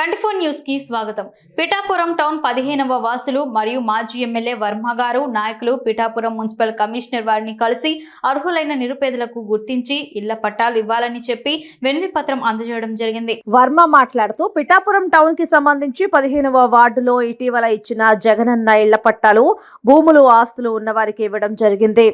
Twenty four న్యూస్కి స్వాగతం. Pithapuram town పదిహేనవ వాసులు మరియు మాజీ ఎమ్మెల్యే వర్మ గారు నాయకులు పిఠాపురం మున్సిపల్ కమిషనర్ వారిని కలిసి అర్హులైన నిరుపేదలకు గుర్తించి ఇళ్ళ పట్టాలు ఇవ్వాలని చెప్పి వినతి పత్రం అందజేయడం జరిగింది. వర్మ మాట్లాడుతూ పిఠాపురం టౌన్కి సంబంధించి పదిహేనవ వార్డులో ఇటీవల ఇచ్చిన జగనన్న ఇళ్ళ పట్టాలు భూములు ఆస్తులు ఉన్న వారికి ఇవ్వడం జరిగింది.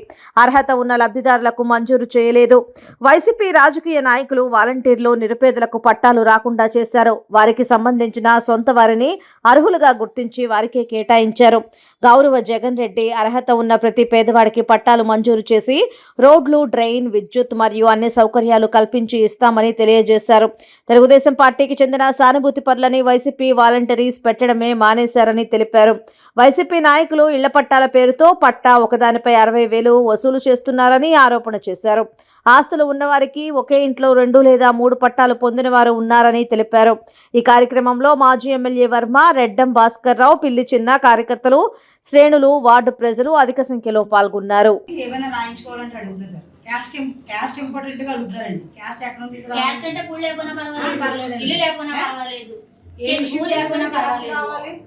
అర్హత ఉన్న లబ్ధిదారులకు మంజూరు చేయలేదు. వైసీపీ రాజకీయ నాయకులు వాలంటీర్లు నిరుపేదలకు పట్టాలు రాకుండా చేశారు. వారికి సంబంధించిన సొంత వారిని అర్హులుగా గుర్తించి వారికి కేటాయించారు. గౌరవ జగన్ రెడ్డి అర్హత ఉన్న ప్రతి పేదవాడికి పట్టాలు మంజూరు చేసి రోడ్లు డ్రైన్ విద్యుత్ మరియు అన్ని సౌకర్యాలు కల్పించి ఇస్తామని తెలియజేశారు. తెలుగుదేశం పార్టీకి చెందిన సానుభూతి పరులని వైసీపీ వాలంటీర్స్ పెట్టడమే మానేశారని తెలిపారు. వైసీపీ నాయకులు ఇళ్ళ పట్టాల పేరుతో పట్టా ఒకదానిపై అరవై వేలు వసూలు చేస్తున్నారని ఆరోపణ చేశారు. ఆస్తులు ఉన్నవారికి ఒకే ఇంట్లో రెండు లేదా మూడు పట్టాలు పొందిన వారు ఉన్నారని తెలిపారు. ఈ కార్యక్రమంలో మాజీ ఎమ్మెల్యే వర్మ రెడ్డం భాస్కర్ రావు పిల్లి చిన్న కార్యకర్తలు శ్రేణులు వార్డు ప్రజలు అధిక సంఖ్యలో పాల్గొన్నారు. ఏమైనా రాయించుకోవాలంటే అడుగుతున్నారు సార్. క్యాస్ట్ క్యాస్ట్ ఇంపార్టెంట్గా అడుగుతారండి క్యాస్ట్ ఎక్కడ? అంటే పూలు లేకపోయినా ఆ, పర్వాలేదు పర్లేదండి. ఇల్లు లేకపోయినా? పర్వాలేదు. చెట్టు లేకపోయినా పర్వాలేదు.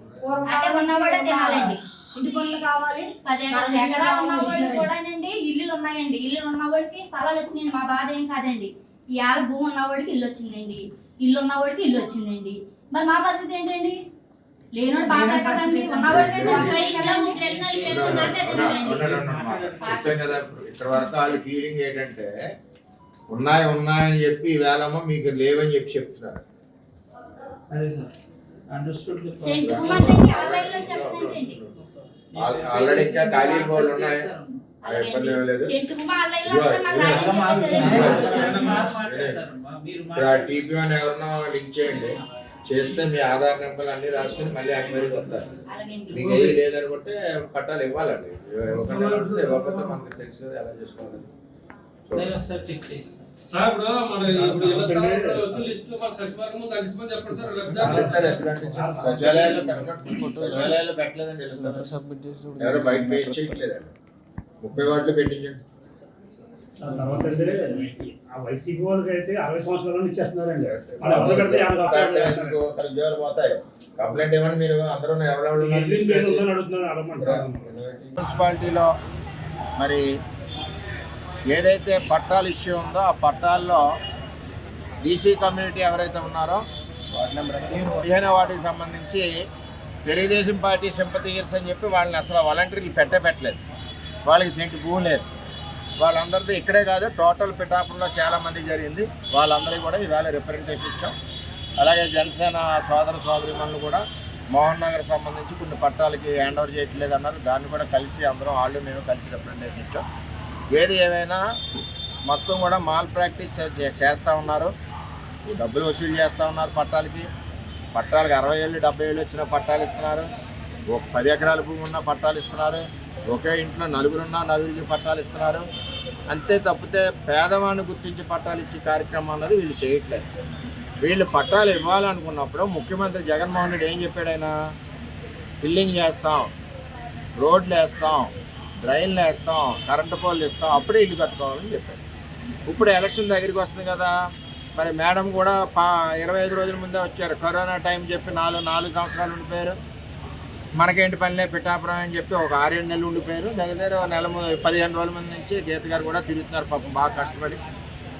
అంటే ఉన్నవాడే తినాలండి. ఇంటి పనులు కావాలి పది ఎకరాలు ఉన్న వాళ్ళు. కూడానండి ఇల్లులు ఉన్నాయండి. ఇల్లులు ఉన్న వాడికి స్థలాలు వచ్చినాయండి. మా బాధ ఏం కాదండి. ఇవాళ భూమి ఉన్నవాడికి ఇల్లు వచ్చిందండి. ఇల్లు ఉన్నవాడికి ఇల్లు వచ్చిందండి. మరి మా పరిస్థితి ఏంటండి? లేనోడు బాధ కదండి. ఉన్నవాడికి ఇక్కడ వరకు వాళ్ళ ఫీలింగ్ ఏంటంటే ఉన్నాయి ఉన్నాయని చెప్పి ఈవేళమో మీకు లేవని చెప్పి చెప్తున్నారు. అదే సార్. అండర్స్టూడ్ ఆల్రెడీ ఇంకా ఖాళీ ఉన్నాయి. ఎవరినో లింక్ చేయండి. చేస్తే మీ ఆధార్ నెంబర్ అన్ని రాసుకుని మళ్ళీ ఎంక్వైరీకి వస్తారు. మీకు ఏది లేదనుకుంటే పట్టాలు ఇవ్వాలండి. ఇవ్వకుండా ఇవ్వకపోతే మనకు తెలుసు కదా ఎలా చేసుకోవాలి. నేను ఒకసారి చెక్ చేస్తాను సార్ ఇప్పుడు మన ఇప్పుడు ఇళ్ళ స్థలాలు వచ్చి లిస్టు మన సచివాలయం ముందు అందించమని చెప్పండి సార్ లబ్ధిదారులు. చెప్తారు ఎందుకంటే సచివాలయాల్లో పెట్టినట్టు సచివాలయాల్లో పెట్టలేదండి తెలుస్తారు ఎవరు బయట వెయిట్ చేయట్లేదండి. ముప్పై వాటిలో పెట్టించండి. సార్ తర్వాత అంటే ఆ వైసీపీ వాళ్ళకి అయితే అరవై సంవత్సరాలు ఇచ్చేస్తున్నారండి. ఉద్యోగాలు పోతాయి. కంప్లైంట్ మీరు. అందరూ ఎవరెవరు మున్సిపాలిటీలో మరి ఏదైతే పట్టాల ఇష్యూ ఉందో ఆ పట్టాల్లో బీసీ కమ్యూనిటీ ఎవరైతే ఉన్నారో నెంబర్ పదిహేను వాటికి సంబంధించి తెలుగుదేశం పార్టీ సింపతీయర్స్ అని చెప్పి వాళ్ళని అసలు వాలంటీర్లు పెట్టబెట్టలేదు. వాళ్ళకి సెంటు భూమి లేదు. వాళ్ళందరిది ఇక్కడే కాదు టోటల్ పిఠాపురంలో చాలామంది జరిగింది. వాళ్ళందరికీ కూడా ఈవేళ రిప్రజెంటేషన్ ఇచ్చాం. అలాగే జనసేన సోదర సోదరిమణులు కూడా మోహన్ నగర్ సంబంధించి కొన్ని పట్టాలకి హ్యాండ్ ఓవర్ చేయట్లేదు అన్నారు. దాన్ని కూడా కలిసి అందరం వాళ్ళు మేము కలిసి రిప్రజెంటేషన్ ఇచ్చాం. ఏది ఏమైనా మొత్తం కూడా మాల్ ప్రాక్టీస్ చే- చేస్తూ ఉన్నారు. డబ్బులు వసూలు చేస్తూ ఉన్నారు పట్టాలకి. పట్టాలకి అరవై ఏళ్ళు డెబ్బై ఏళ్ళు వచ్చిన పట్టాలు ఇస్తున్నారు. ఒక పది ఎకరాల భూమి ఉన్న పట్టాలు ఇస్తున్నారు. ఒకే ఇంట్లో నలుగురున్న నలుగురికి పట్టాలు ఇస్తున్నారు. అంతే తప్పితే పేదవాడిని గుర్తించి పట్టాలు ఇచ్చే కార్యక్రమం అన్నది వీళ్ళు చేయట్లేదు. వీళ్ళు పట్టాలు ఇవ్వాలనుకున్నప్పుడు ముఖ్యమంత్రి జగన్మోహన్ రెడ్డి ఏం చెప్పాడు ఆయన? ఫిల్లింగ్ చేస్తాం రోడ్లు వేస్తాం డ్రైన్లు వేస్తాం కరెంటు పోల్లు ఇస్తాం అప్పుడే ఇల్లు కట్టుకోవాలని చెప్పాడు ఇప్పుడు ఎలక్షన్ దగ్గరికి వస్తుంది కదా మరి మేడం కూడా పా ఇరవై ఐదు రోజుల ముందే వచ్చారు. కరోనా టైం చెప్పి నాలుగు నాలుగు సంవత్సరాలు ఉండిపోయారు. మనకేంటి పనిలే పిఠాపురం అని చెప్పి ఒక ఆరేడు నెలలు ఉండిపోయారు. దగ్గర దగ్గర నెల పదిహేను రోజుల ముందు నుంచి గీత గారు కూడా తిరుగుతున్నారు పాపం బాగా కష్టపడి.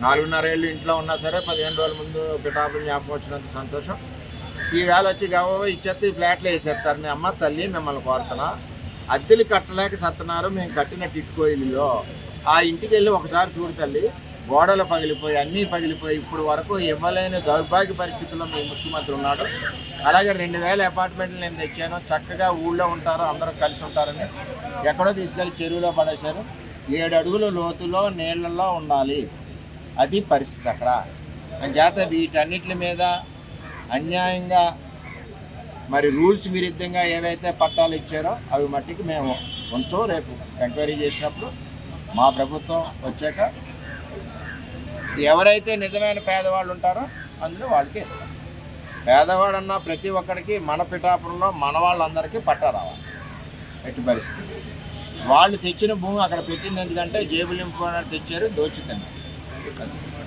నాలుగున్నర ఏళ్ళు ఇంట్లో ఉన్నా సరే పదిహేను రోజుల ముందు పిఠాపురం జ్ఞాపకం వచ్చినంత సంతోషం. ఈ వేళ వచ్చి గవ ఇచ్చేస్తే ఈ ఫ్లాట్లు వేసేస్తారు. మీ అమ్మ తల్లి మిమ్మల్ని కోరుతున్నా అద్దెలు కట్టలేక సత్తున్నారు మేము కట్టిన టిట్కో ఇల్లులో ఆ ఇంటికి వెళ్ళి ఒకసారి చూడు తల్లి గోడలు పగిలిపోయి అన్నీ పగిలిపోయి ఇప్పుడు వరకు ఇవ్వలేని దౌర్భాగ్య పరిస్థితుల్లో మీ ముఖ్యమంత్రి ఉన్నాడు. అలాగే రెండు వేల అపార్ట్మెంట్లు నేను తెచ్చాను. చక్కగా ఊళ్ళో ఉంటారు అందరూ కలిసి ఉంటారని ఎక్కడో తీసుకెళ్ళి చెరువులో పడేశారు. ఏడు అడుగుల లోతులో నీళ్ళలో ఉండాలి. అది పరిస్థితి అక్కడ. అంచేత వీటన్నిటి మీద అన్యాయంగా మరి రూల్స్ విరుద్ధంగా ఏవైతే పట్టాలు ఇచ్చారో అవి మట్టికి మేము కొంచెం రేపు ఎంక్వైరీ చేసినప్పుడు మా ప్రభుత్వం వచ్చాక ఎవరైతే నిజమైన పేదవాళ్ళు ఉంటారో అందులో వాళ్ళకి ఇస్తాం. పేదవాడన్న ప్రతి ఒక్కడికి మన పిఠాపురంలో మన వాళ్ళందరికీ పట్టా రావాలి. ఎట్టి పరిస్థితి. వాళ్ళు తెచ్చిన భూమి అక్కడ పెట్టింది ఎందుకంటే జేబులింపు నింపుకున్నట్టు తెచ్చారు దోచుతున్నారు